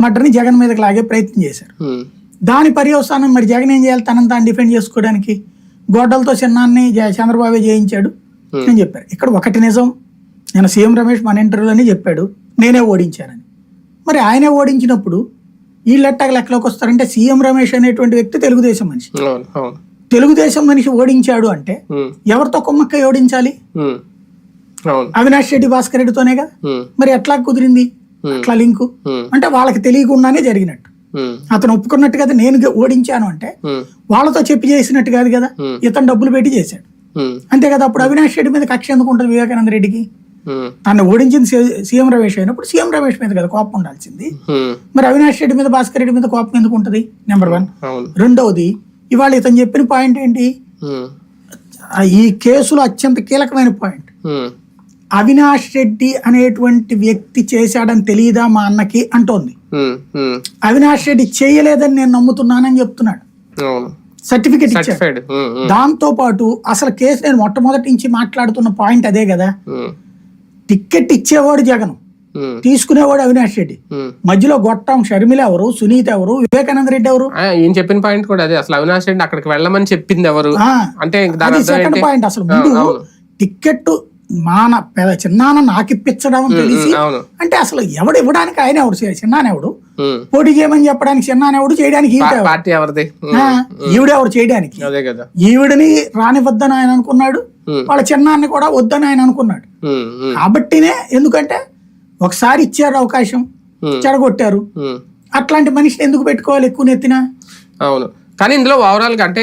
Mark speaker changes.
Speaker 1: మటర్ని జగన్ మీదకి లాగే ప్రయత్నం చేశారు. దాని పర్యవసానం మరి జగన్ ఏం చేయాలి? తనని తాను డిఫెండ్ చేసుకోవడానికి గొడ్డలతో చిన్నాన్ని చంద్రబాబు జయించాడు అని చెప్పారు. ఇక్కడ ఒకటి నిజం. నేను సీఎం రమేష్ మన ఇంటర్వ్యూలోనే చెప్పాడు. నేనే ఓడించానని. మరి ఆయనే ఓడించినప్పుడు వీళ్ళు ఎట్టాగ లెక్కలోకి వస్తారంటే సీఎం రమేష్ అనేటువంటి వ్యక్తి తెలుగుదేశం మనిషి. తెలుగుదేశం మనిషి ఓడించాడు అంటే ఎవరితో కుమ్మక్క ఓడించాలి? అవినాష్ రెడ్డి భాస్కర్ రెడ్డితోనే కదా
Speaker 2: ఉమ్,
Speaker 1: మరి ఎట్లా కుదిరింది. అట్లా లింకు. అంటే వాళ్ళకి తెలియకుండానే జరిగినట్టు. అతను ఒప్పుకున్నట్టు కదా నేను ఓడించాను అంటే వాళ్ళతో చెప్పి చేసినట్టు కాదు కదా. ఇతను డబ్బులు పెట్టి చేశాడు. అంతే కదా అప్పుడు అవినాష్ రెడ్డి మీద కక్ష ఎందుకు ఉంటుంది వివేకానంద రెడ్డికి? తను ఓడించింది సీఎం రమేష్ అయినప్పుడు సీఎం రమేష్ మీద కదా కోపం ఉండాల్సింది. మరి అవినాష్ రెడ్డి మీద భాస్కర్ రెడ్డి మీద కోపం ఎందుకు ఉంటుంది? నెంబర్ వన్ రెండవది ఇవాళ ఇతను చెప్పిన పాయింట్ ఏంటి? ఈ కేసులో అత్యంత కీలకమైన పాయింట్ అవినాష్ రెడ్డి అనేటువంటి వ్యక్తి చేశాడని తెలియదా మా అన్నకి అంటోంది. అవినాష్ రెడ్డి చేయలేదని నేను నమ్ముతున్నానని చెప్తున్నాడు. సర్టిఫికెట్ ఇచ్చాడు. దాంతో పాటు అసలు కేసు నేను మొట్టమొదటి నుంచి మాట్లాడుతున్న పాయింట్ అదే కదా. టికెట్ ఇచ్చేవాడు జగన్. తీసుకునేవాడు అవినాష్ రెడ్డి. మధ్యలో గొట్టం షర్మిల ఎవరు సునీత ఎవరు వివేకానంద రెడ్డి ఎవరు?
Speaker 2: ఈయన చెప్పిన పాయింట్ కూడా అదే. అసలు అవినాష్ రెడ్డి అక్కడికి వెళ్ళమని చెప్పింది ఎవరు? అంటే
Speaker 1: సెకండ్? పాయింట్ అసలు.
Speaker 2: ఆ,
Speaker 1: పెద- చిన్నాన్న నాకు ఇప్పించడం తెలిసి అంటే అసలు ఎవడు ఇవ్వడానికి ఆయన ఎవడు?
Speaker 2: ఉమ్.
Speaker 1: పోటీ చేయమని చెప్పడానికి చిన్నాన్న ఎవడు చేయడానికి ఈవిడ
Speaker 2: పా-
Speaker 1: ఎవడు?
Speaker 2: పార్టీ ఎవరిది? ఉమ్,
Speaker 1: ఆ, ఈవిడ ఎవడు చేయడానికి? ఈవిడని రానివద్దని ఆయన అనుకున్నాడు వాళ్ళ చిన్నాన్ని కూడా వద్దని ఆయన అనుకున్నాడు. కాబట్టినే ఎందుకంటే ఒకసారి ఇచ్చారు అవకాశం చెడగొట్టారు. అట్లాంటి మనిషిని ఎందుకు పెట్టుకోవాలి ఎక్కువ నెత్తిన?
Speaker 2: అవును. కానీ ఇందులో ఓవరాల్గా అంటే